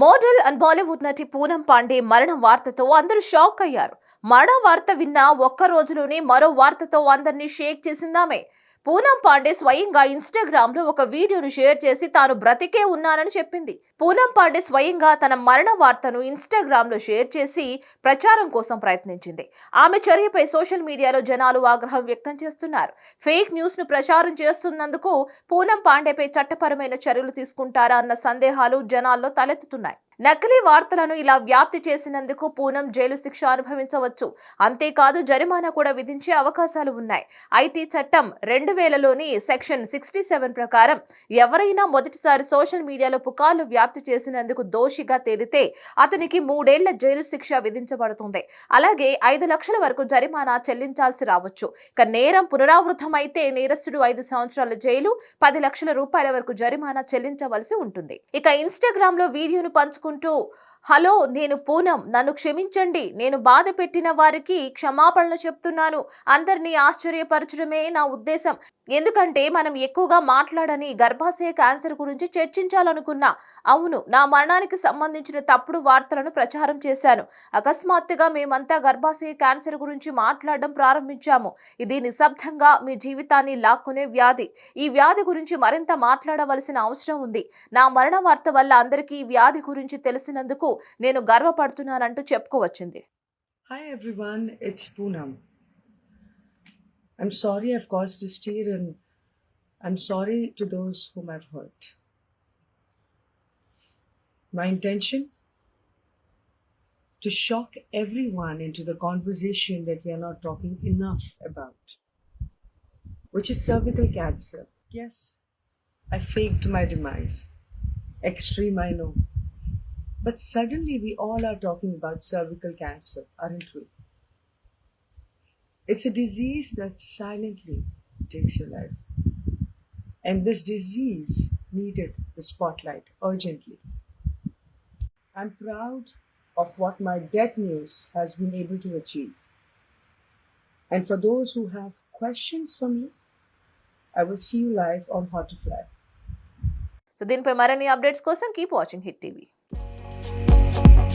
Model and Bollywood నటి పూనం పాండే మరణం వార్తతో అందరూ షాక్ అయ్యారు. మరణ వార్త విన్న ఒక్క రోజులోనే మరో వార్తతో అందరినీ షేక్ చేసిందామే. పూనం పాండే స్వయంగా ఇన్స్టాగ్రామ్లో ఒక వీడియోను షేర్ చేసి తాను బ్రతికే ఉన్నానని చెప్పింది. పూనం పాండే స్వయంగా తన మరణ వార్తను ఇన్స్టాగ్రామ్లో షేర్ చేసి ప్రచారం కోసం ప్రయత్నించింది. ఆమె చర్యపై సోషల్ మీడియాలో జనాలు ఆగ్రహం వ్యక్తం చేస్తున్నారు. ఫేక్ న్యూస్ను ప్రచారం చేస్తున్నందుకు పూనం పాండేపై చట్టపరమైన చర్యలు తీసుకుంటారా అన్న సందేహాలు జనాల్లో తలెత్తుతున్నాయి. నకిలీ వార్తలను ఇలా వ్యాప్తి చేసినందుకు పూనం జైలు శిక్ష అనుభవించవచ్చు. అంతేకాదు జరిమానా కూడా విధించే అవకాశాలు ఉన్నాయి. ఐటీ చట్టం రెండు వేలలోని సెక్షన్ సిక్స్టీ సెవెన్ ప్రకారం ఎవరైనా మొదటిసారి సోషల్ మీడియాలో పుకార్లు వ్యాప్తి చేసినందుకు దోషిగా తేలితే అతనికి మూడేళ్ళ జైలు శిక్ష విధించబడుతుంది. అలాగే ఐదు లక్షల వరకు జరిమానా చెల్లించాల్సి రావచ్చు. ఇక నేరం పునరావృతమైతే నేరస్తుడు ఐదు సంవత్సరాల జైలు పది లక్షల రూపాయల వరకు జరిమానా చెల్లించవలసి ఉంటుంది. ఇక ఇన్స్టాగ్రామ్లో వీడియోను పంచుకుంటూ హలో నేను పూనం నన్ను క్షమించండి. నేను బాధ పెట్టిన వారికి క్షమాపణలు చెప్తున్నాను. అందరినీ ఆశ్చర్యపరచడమే నా ఉద్దేశం. ఎందుకంటే మనం ఎక్కువగా మాట్లాడని గర్భాశయ క్యాన్సర్ గురించి చర్చించాలనుకున్నా. అవును నా మరణానికి సంబంధించిన తప్పుడు వార్తలను ప్రచారం చేశాను. అకస్మాత్తుగా మేమంతా గర్భాశయ క్యాన్సర్ గురించి మాట్లాడడం ప్రారంభించాము. ఇది నిశ్శబ్దంగా మీ జీవితాన్ని లాక్కునే వ్యాధి. ఈ వ్యాధి గురించి మరింత మాట్లాడవలసిన అవసరం ఉంది. నా మరణ వార్త వల్ల అందరికీ ఈ వ్యాధి గురించి తెలిసినందుకు నేను గర్వపడుతున్నానంటూ చెప్పుకోవచ్చింది Hi everyone, it's Poonam. I'm sorry I've caused a stir and I'm sorry to those whom I've hurt. My intention? To shock everyone into the conversation that we are not talking enough about, which is cervical cancer. Yes, I faked my demise. Extreme, I know. But suddenly we all are talking about cervical cancer, aren't we? It's a disease that silently takes your life. And this disease needed the spotlight urgently. I'm proud of what my death news has been able to achieve. And for those who have questions for me, I will see you live on How to Fly. So దీనిపై మరిన్ని updates కోసం keep watching hit TV Thank you.